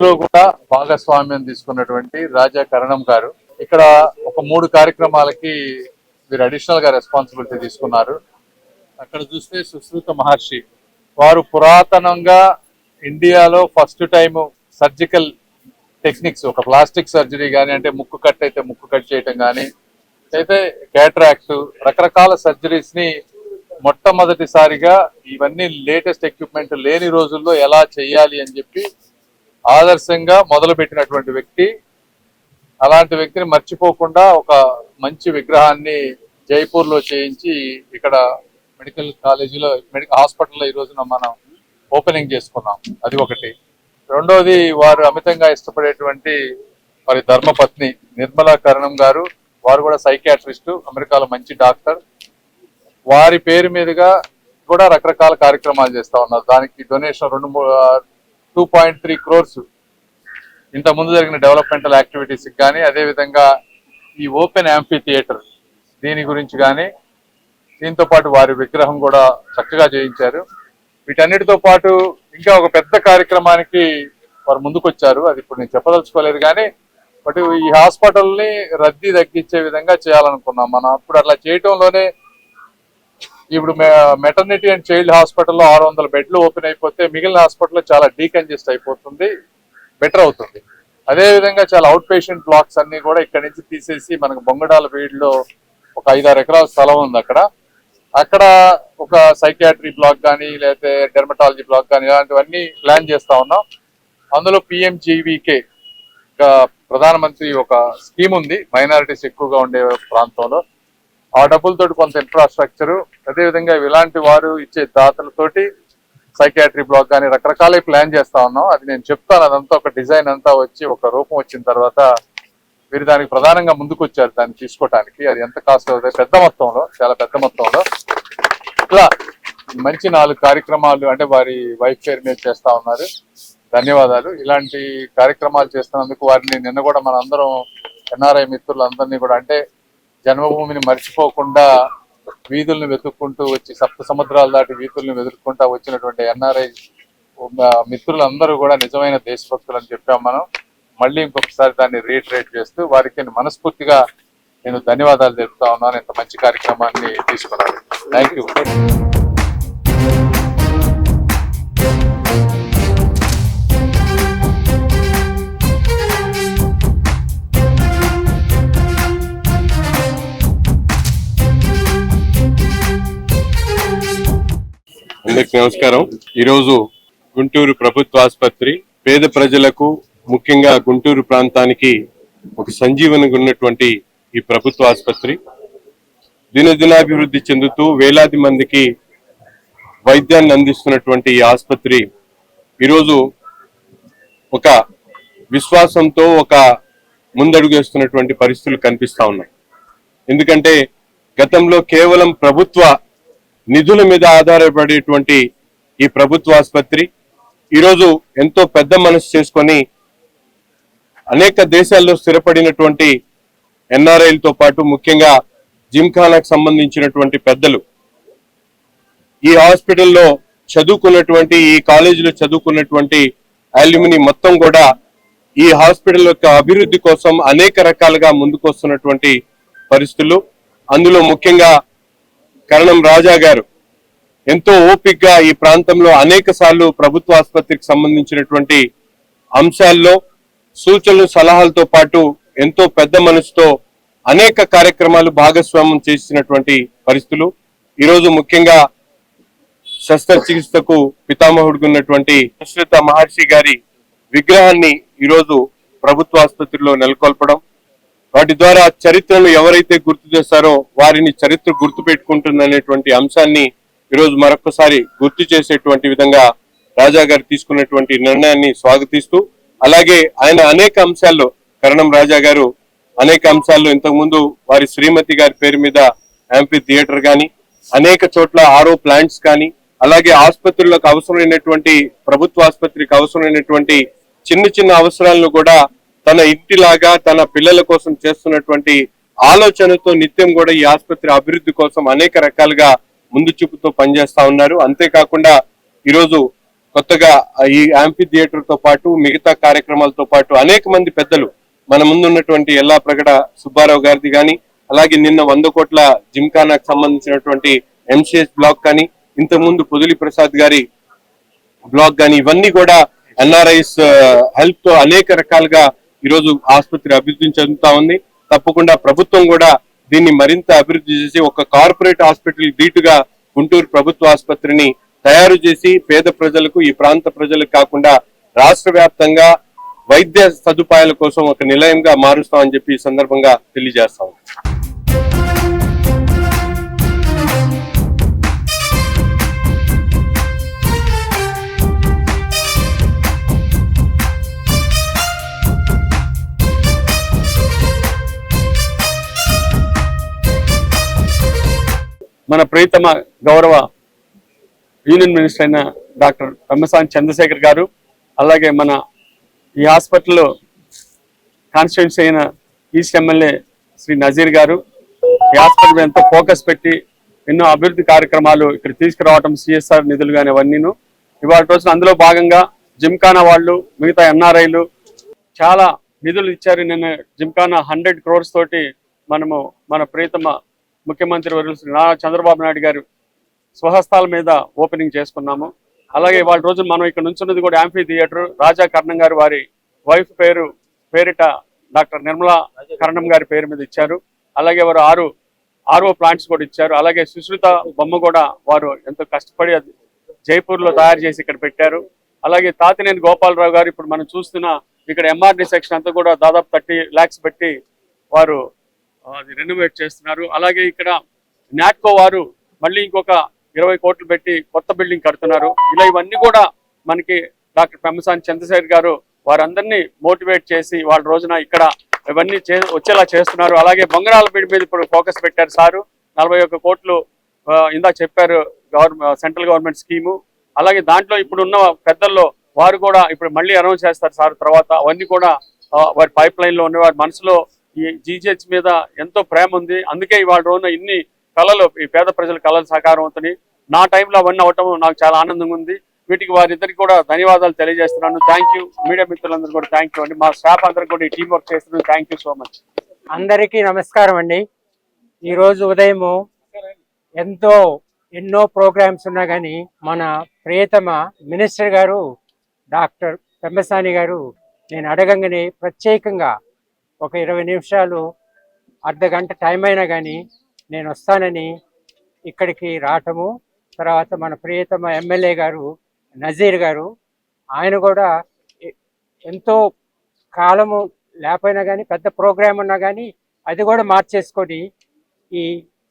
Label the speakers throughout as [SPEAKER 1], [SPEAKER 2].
[SPEAKER 1] లో కూడా భాగస్వామ్యం తీసుకున్నటువంటి రాజా కరణం గారు. ఇక్కడ ఒక మూడు కార్యక్రమాలకి మీరు అడిషనల్గా రెస్పాన్సిబిలిటీ తీసుకున్నారు. అక్కడ చూస్తే సుశ్రుత మహర్షి. వారు పురాతనంగా ఇండియాలో ఫస్ట్ టైం సర్జికల్ టెక్నిక్స్ ఒక ప్లాస్టిక్ సర్జరీ కానీ అంటే ముక్కు కట్ అయితే ముక్కు కట్ చేయటం కానీ అయితే క్యాట్రాక్ట్ రకరకాల సర్జరీస్ని మొట్టమొదటిసారిగా ఇవన్నీ లేటెస్ట్ ఎక్విప్మెంట్ లేని రోజుల్లో ఎలా చేయాలి అని చెప్పి ఆదర్శంగా మొదలుపెట్టినటువంటి వ్యక్తి. అలాంటి వ్యక్తిని మర్చిపోకుండా ఒక మంచి విగ్రహాన్ని జైపూర్లో చేయించి ఇక్కడ మెడికల్ కాలేజీలో మెడికల్ హాస్పిటల్లో ఈ రోజున మనం ఓపెనింగ్ చేసుకున్నాం. అది ఒకటి. రెండవది వారు అమితంగా ఇష్టపడేటువంటి వారి ధర్మపత్ని నిర్మలా కరణం గారు. వారు కూడా సైకియాట్రిస్ట్ అమెరికాలో మంచి డాక్టర్. వారి పేరు మీదుగా కూడా రకరకాల కార్యక్రమాలు చేస్తా ఉన్నారు. దానికి డొనేషన్ రెండు టూ పాయింట్ త్రీ క్రోర్స్ ఇంత ముందు జరిగిన డెవలప్మెంటల్ యాక్టివిటీస్ కానీ అదే విధంగా ఈ ఓపెన్ యాంపీ థియేటర్ దీని గురించి కానీ దీంతో పాటు వారి విగ్రహం కూడా చక్కగా చేయించారు. వీటన్నిటితో పాటు ఇంకా ఒక పెద్ద కార్యక్రమానికి వారు ముందుకొచ్చారు. అది ఇప్పుడు నేను చెప్పదలుచుకోలేదు కానీ బట్ ఈ హాస్పిటల్ని రద్దీ తగ్గించే విధంగా చేయాలనుకున్నాం. మనం అప్పుడు అట్లా చేయటంలోనే ఇప్పుడు మెటర్నిటీ అండ్ చైల్డ్ హాస్పిటల్లో ఆరు వందల బెడ్లు ఓపెన్ అయిపోతే మిగిలిన హాస్పిటల్లో చాలా డీకంజెస్ట్ అయిపోతుంది బెటర్ అవుతుంది. అదేవిధంగా చాలా అవుట్ పేషెంట్ బ్లాక్స్ అన్ని కూడా ఇక్కడ నుంచి తీసేసి మనకు బొంగడాల వీడిలో ఒక ఐదారు ఎకరాల స్థలం ఉంది అక్కడ. అక్కడ ఒక సైకియాట్రీ బ్లాక్ కానీ లేకపోతే డెర్మటాలజీ బ్లాక్ కానీ ఇలాంటివన్నీ ప్లాన్ చేస్తా ఉన్నాం. అందులో పిఎంజీవీకే ప్రధానమంత్రి ఒక స్కీమ్ ఉంది మైనారిటీస్ ఎక్కువగా ఉండే ప్రాంతంలో. ఆ డబ్బులతో కొంత ఇన్ఫ్రాస్ట్రక్చర్ అదేవిధంగా ఇలాంటి వారు ఇచ్చే దాతలతోటి సైకాట్రీ బ్లాక్ కానీ రకరకాలే ప్లాన్ చేస్తా ఉన్నాం. అది నేను చెప్తాను. అదంతా ఒక డిజైన్ అంతా వచ్చి ఒక రూపం వచ్చిన తర్వాత మీరు దానికి ప్రధానంగా ముందుకు వచ్చారు దాన్ని తీసుకోవటానికి అది ఎంత కాస్ట్ అవుతుంది పెద్ద మొత్తంలో చాలా పెద్ద మొత్తంలో. ఇట్లా మంచి నాలుగు కార్యక్రమాలు అంటే వారి వైఫ్ పేరు మీద చేస్తా ఉన్నారు. ధన్యవాదాలు. ఇలాంటి కార్యక్రమాలు చేస్తున్నందుకు వారిని నిన్న కూడా మన అందరం ఎన్ఆర్ఐ మిత్రులందరినీ కూడా అంటే జన్మభూమిని మర్చిపోకుండా వీధుల్ని వెతుక్కుంటూ వచ్చి సప్త సముద్రాలు దాటి వీధుల్ని వెతుక్కుంటా వచ్చినటువంటి ఎన్ఆర్ఐ మిత్రులందరూ కూడా నిజమైన దేశభక్తులు అని చెప్పాం మనం. మళ్ళీ ఇంకొకసారి దాన్ని రీట్రేట్ చేస్తూ వారికి మనస్ఫూర్తిగా నేను ధన్యవాదాలు తెలుపుతా ఉన్నాను. ఇంత మంచి కార్యక్రమాన్ని తీసుకున్నాను. థ్యాంక్
[SPEAKER 2] అందరికి నమస్కారం. ఈరోజు గుంటూరు ప్రభుత్వ ఆసుపత్రి పేద ప్రజలకు ముఖ్యంగా గుంటూరు ప్రాంతానికి ఒక సంజీవనిగా ఉన్నటువంటి ఈ ప్రభుత్వ ఆసుపత్రి. దినదినాభివృద్ధి చెందుతూ వేలాది మందికి వైద్యాన్ని అందిస్తున్నటువంటి ఈ ఆసుపత్రి ఈరోజు ఒక విశ్వాసంతో ఒక ముందడుగు వేస్తున్నటువంటి పరిస్థితులు కనిపిస్తా ఉన్నాయి. ఎందుకంటే గతంలో కేవలం ప్రభుత్వ నిధుల మీద ఆధారపడేటువంటి ఈ ప్రభుత్వ ఆసుపత్రి. ఈరోజు ఎంతో పెద్ద మనసు చేసుకొని అనేక దేశాల్లో స్థిరపడినటువంటి ఎన్ఆర్ఐలతో పాటు ముఖ్యంగా జిమ్ఖానాకు సంబంధించినటువంటి పెద్దలు. ఈ హాస్పిటల్లో చదువుకున్నటువంటి ఈ కాలేజీలో చదువుకున్నటువంటి అల్యూమిని మొత్తం కూడా ఈ హాస్పిటల్ యొక్క అభివృద్ధి కోసం అనేక రకాలుగా ముందుకు వస్తున్నటువంటి పరిస్థితులు. అందులో ముఖ్యంగా కరణం రాజా గారు. ఎంతో ఓపిక్గా ఈ ప్రాంతంలో అనేక సార్లు ప్రభుత్వ ఆసుపత్రికి సంబంధించినటువంటి అంశాల్లో సూచనలు సలహాలతో పాటు ఎంతో పెద్ద మనసుతో అనేక కార్యక్రమాలు భాగస్వామ్యం చేసినటువంటి పరిస్థితులు. ఈరోజు ముఖ్యంగా శస్త్రచికిత్సకు పితామహుడుకున్నటువంటి సుశ్రిత మహర్షి గారి విగ్రహాన్ని ఈరోజు ప్రభుత్వ ఆసుపత్రిలో నెలకొల్పడం వాటి ద్వారా చరిత్రను ఎవరైతే గుర్తు చేస్తారో వారిని చరిత్ర గుర్తు పెట్టుకుంటుందనేటువంటి అంశాన్ని ఈరోజు మరొకసారి గుర్తు చేసేటువంటి విధంగా రాజా గారు తీసుకున్నటువంటి నిర్ణయాన్ని స్వాగతిస్తూ అలాగే ఆయన అనేక అంశాల్లో కరణం రాజా గారు అనేక అంశాల్లో ఇంతకుముందు వారి శ్రీమతి గారి పేరు మీద యాంపీ థియేటర్ కానీ అనేక చోట్ల ఆరో ప్లాంట్స్ కానీ అలాగే ఆసుపత్రులకు అవసరమైనటువంటి ప్రభుత్వ ఆసుపత్రికి అవసరమైనటువంటి చిన్న చిన్న అవసరాలను కూడా తన ఇంటిలాగా తన పిల్లల కోసం చేస్తున్నటువంటి ఆలోచనతో నిత్యం కూడా ఈ ఆసుపత్రి అభివృద్ధి కోసం అనేక రకాలుగా ముందు చూపుతో పనిచేస్తా ఉన్నారు. అంతేకాకుండా ఈరోజు కొత్తగా ఈ యాంఫీ థియేటర్తో పాటు మిగతా కార్యక్రమాలతో పాటు అనేక మంది పెద్దలు మన ముందున్నటువంటి ఎల్లా ప్రగడ సుబ్బారావు గారిది కానీ అలాగే నిన్న వంద కోట్ల జిమ్ఖానాకు సంబంధించినటువంటి ఎంసీఎస్ బ్లాక్ కానీ ఇంతకుముందు పొదిలి ప్రసాద్ గారి బ్లాక్ కానీ ఇవన్నీ కూడా ఎన్ఆర్ఐస్ హెల్ప్తో అనేక రకాలుగా ఈరోజు ఆసుపత్రి అభివృద్ధి చెందుతా ఉంది. తప్పకుండా ప్రభుత్వం కూడా దీన్ని మరింత అభివృద్ధి చేసి ఒక కార్పొరేట్ హాస్పిటల్ దీటుగా గుంటూరు ప్రభుత్వ ఆసుపత్రిని తయారు చేసి పేద ప్రజలకు ఈ ప్రాంత ప్రజలకు కాకుండా రాష్ట్ర వ్యాప్తంగా వైద్య సదుపాయాల కోసం ఒక నిలయంగా మారుస్తామని చెప్పి ఈ సందర్భంగా తెలియజేస్తాం
[SPEAKER 3] మన ప్రియతమ గౌరవ యూనియన్ మినిస్టర్ అయిన డాక్టర్ పెమ్మసాని చంద్రశేఖర్ గారు అలాగే మన ఈ హాస్పిటల్లో కాన్స్టిట్యున్సీ అయిన ఈస్ట్ ఎమ్మెల్యే శ్రీ నజీర్ గారు. ఈ హాస్పిటల్ మీద ఎంతో ఫోకస్ పెట్టి ఎన్నో అభివృద్ధి కార్యక్రమాలు ఇక్కడ తీసుకురావటం సిఎస్ఆర్ నిధులు కానీ అవన్నీను. ఇవాళ రోజున అందులో భాగంగా జిమ్ఖానా వాళ్ళు మిగతా ఎన్ఆర్ఐలు చాలా నిధులు ఇచ్చారు. నిన్న జిమ్ఖానా హండ్రెడ్ క్రోర్స్ తోటి మనము మన ప్రియతమ ముఖ్యమంత్రి వర్యులు శ్రీ నారా చంద్రబాబు నాయుడు గారు స్వహస్తాల మీద ఓపెనింగ్ చేసుకున్నాము. అలాగే వాళ్ళ రోజు మనం ఇక్కడ నుంచున్నది కూడా యాంఫీ థియేటర్. రాజా కర్ణం గారు వారి వైఫ్ పేరు పేరిట డాక్టర్ నిర్మలా కరణం గారి పేరు మీద ఇచ్చారు. అలాగే వారు ఆరు ఆర్ఓ ప్లాంట్స్ కూడా ఇచ్చారు. అలాగే సుశ్రుత బొమ్మ కూడా వారు ఎంతో కష్టపడి అది జైపూర్లో తయారు చేసి ఇక్కడ పెట్టారు. అలాగే తాతినేని గోపాలరావు గారు ఇప్పుడు మనం చూస్తున్న ఇక్కడ ఎంఆర్డి సెక్షన్ అంతా కూడా దాదాపు థర్టీ ల్యాక్స్ పెట్టి వారు అది రెనోవేట్ చేస్తున్నారు. అలాగే ఇక్కడ నాట్కో వారు మళ్ళీ ఇంకొక ఇరవై కోట్లు పెట్టి కొత్త బిల్డింగ్ కడుతున్నారు. ఇలా ఇవన్నీ కూడా మనకి డాక్టర్ పెమ్మసాని చంద్రశేఖర్ గారు వారందరినీ మోటివేట్ చేసి వాళ్ళ రోజున ఇక్కడ ఇవన్నీ చే వచ్చేలా చేస్తున్నారు. అలాగే బొంగరాల బిడ్ మీద ఇప్పుడు ఫోకస్ పెట్టారు సారు. నలభై ఒక్క కోట్లు ఇందా చెప్పారు గవర్నమెంట్ సెంట్రల్ గవర్నమెంట్ స్కీము. అలాగే దాంట్లో ఇప్పుడు ఉన్న పెద్దల్లో వారు కూడా ఇప్పుడు మళ్ళీ అనౌన్స్ చేస్తారు సార్ తర్వాత. అవన్నీ కూడా వారి పైప్ లైన్లో ఉన్న వారి మనసులో ఈ జీజీహెచ్ మీద ఎంతో ప్రేమ ఉంది. అందుకే ఇవాళ రోజున ఇన్ని కళలు ఈ పేద ప్రజల కళలు సాకారం అవుతున్నాయి. నా టైంలో అవన్నీ అవటం నాకు చాలా ఆనందంగా ఉంది. వీటికి వారిద్దరికి కూడా ధన్యవాదాలు తెలియజేస్తున్నాను. థ్యాంక్ యూ మీడియా మిత్రులందరూ కూడా థ్యాంక్ యూ అండి. మా స్టాఫ్ అందరికి కూడా ఈ టీం వర్క్ చేస్తున్నాను థ్యాంక్ యూ సో మచ్
[SPEAKER 4] అందరికీ నమస్కారం అండి. ఈరోజు ఉదయము ఎంతో ఎన్నో ప్రోగ్రామ్స్ ఉన్నా కానీ మన ప్రియతమ మినిస్టర్ గారు డాక్టర్ పెంబసాని గారు నేను అడగంగానే ప్రత్యేకంగా ఒక ఇరవై నిమిషాలు అర్ధ గంట టైం అయినా కానీ నేను వస్తానని ఇక్కడికి రావటము తర్వాత మన ప్రియతమ ఎమ్మెల్యే గారు నజీర్ గారు ఆయన కూడా ఎంతో కాలము లేకపోయినా కానీ పెద్ద ప్రోగ్రాం ఉన్నా కానీ అది కూడా మార్చేసుకొని ఈ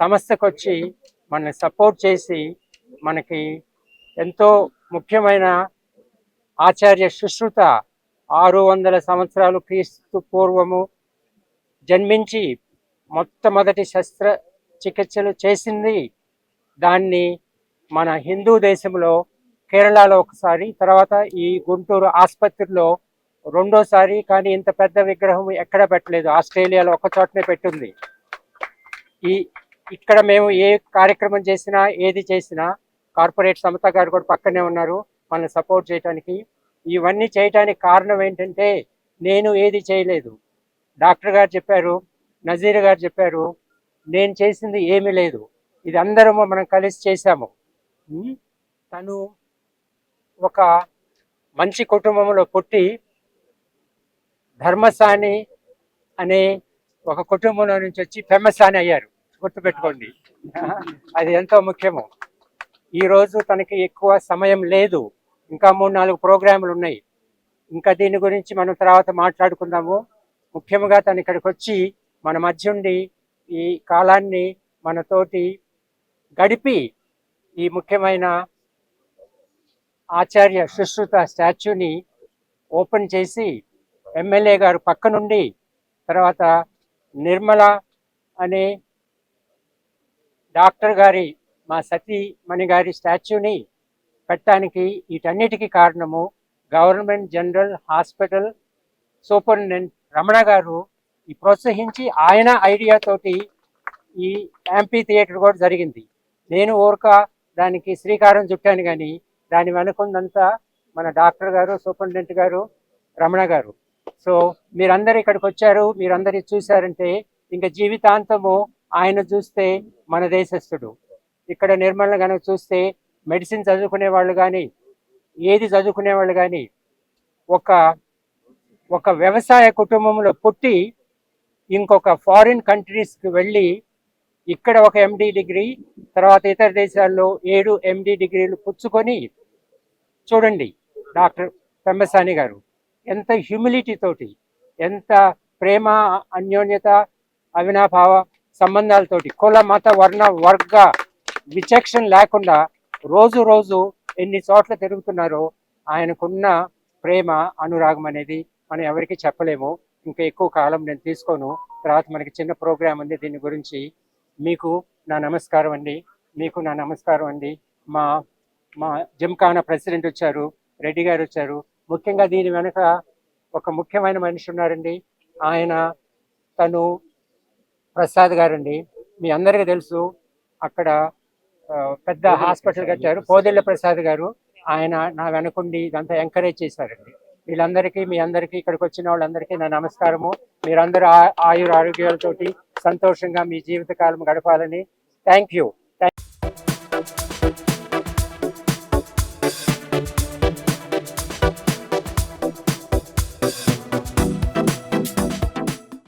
[SPEAKER 4] సంస్థకు వచ్చి మనల్ని సపోర్ట్ చేసి మనకి ఎంతో ముఖ్యమైన ఆచార్య సుశ్రుత ఆరు వందల సంవత్సరాలు క్రీస్తు పూర్వము జన్మించి మొట్టమొదటి శస్త్ర చికిత్సలు చేసింది. దాన్ని మన హిందూ దేశంలో కేరళలో ఒకసారి తర్వాత ఈ గుంటూరు ఆసుపత్రిలో రెండోసారి కానీ ఇంత పెద్ద విగ్రహం ఎక్కడ పెట్టలేదు. ఆస్ట్రేలియాలో ఒక చోటనే పెట్టింది. ఈ ఇక్కడ మేము ఏ కార్యక్రమం చేసినా ఏది చేసినా కార్పొరేట్ సమత గారు కూడా పక్కనే ఉన్నారు. మనల్ని సపోర్ట్ చేయడానికి ఇవన్నీ చేయడానికి కారణం ఏంటంటే నేను ఏది చేయలేదు. డాక్టర్ గారు చెప్పారు నజీర్ గారు చెప్పారు నేను చేసింది ఏమీ లేదు. ఇది అందరము మనం కలిసి చేశాము. తను ఒక మంచి కుటుంబంలో పుట్టి ధర్మసాని అనే ఒక కుటుంబంలో నుంచి వచ్చి ఫేమసాని అయ్యారు. గుర్తుపెట్టుకోండి. అది ఎంతో ముఖ్యము. ఈ రోజు తనకి ఎక్కువ సమయం లేదు. ఇంకా మూడు నాలుగు ప్రోగ్రాములు ఉన్నాయి. ఇంకా దీని గురించి మనం తర్వాత మాట్లాడుకుందాము. ముఖ్యంగా తను ఇక్కడికి వచ్చి మన మధ్య ఉండి ఈ కాలాన్ని మనతోటి గడిపి ఈ ముఖ్యమైన ఆచార్య సుశ్రుత స్టాచ్యూని ఓపెన్ చేసి ఎమ్మెల్యే గారు పక్క నుండి తర్వాత నిర్మల అనే డాక్టర్ గారి మా సతీమణి గారి స్టాచ్యూని పెట్టడానికి వీటన్నిటికీ కారణము government general hospital superintendent Ramana గారు. ఈ ప్రోత్సహించి ఆయన ఐడియాతోటి ఈ ఎంపీ థియేటర్ కూడా జరిగింది. నేను ఊరక దానికి శ్రీకారం చుట్టాను కానీ దాని వెనుకుందంతా మన డాక్టర్ గారు సూపరింటెండెంట్ గారు రమణ గారు. సో మీరందరూ ఇక్కడికి వచ్చారు మీరందరూ చూశారంటే ఇంకా జీవితాంతము ఆయన చూస్తే మన దేశస్థుడు. ఇక్కడ నిర్మల కనుక చూస్తే మెడిసిన్ చదువుకునే వాళ్ళు కానీ ఏది చదువుకునే వాళ్ళు కానీ ఒక ఒక వ్యవసాయ కుటుంబంలో పుట్టి ఇంకొక ఫారిన్ కంట్రీస్కి వెళ్ళి ఇక్కడ ఒక ఎండి డిగ్రీ తర్వాత ఇతర దేశాల్లో ఏడు ఎండి డిగ్రీలు పుచ్చుకొని చూడండి డాక్టర్ పెమ్మసాని గారు. ఎంత హ్యూమిలిటీ తోటి ఎంత ప్రేమ అన్యోన్యత అవినాభావ సంబంధాలతోటి కుల మత వర్ణ వర్గ విచక్షణ లేకుండా రోజు రోజు ఎన్ని చోట్ల తిరుగుతున్నారో ఆయనకున్న ప్రేమ అనురాగం అనేది మనం ఎవరికి చెప్పలేము. ఇంకా ఎక్కువ కాలం నేను తీసుకోను. తర్వాత మనకి చిన్న ప్రోగ్రాం ఉంది దీని గురించి. మీకు నా నమస్కారం అండి. మీకు నా నమస్కారం అండి. మా మా జిమ్ఖానా ప్రెసిడెంట్ వచ్చారు రెడ్డి గారు వచ్చారు. ముఖ్యంగా దీని వెనుక ఒక ముఖ్యమైన మనిషి ఉన్నారండి. ఆయన తను ప్రసాద్ గారండి. మీ అందరికీ తెలుసు అక్కడ పెద్ద హాస్పిటల్ కట్టారు పోదెళ్ళ ప్రసాద్ గారు ఆయన నా వెనకుండి ఇదంతా ఎంకరేజ్ చేశారండి. వీళ్ళందరికీ మీ అందరికీ ఇక్కడికి వచ్చిన వాళ్ళందరికీ నా నమస్కారము. మీరందరూ ఆ- ఆయుర ఆరోగ్యాలతోటి సంతోషంగా మీ జీవితకాలం గడపాలని. Thank you.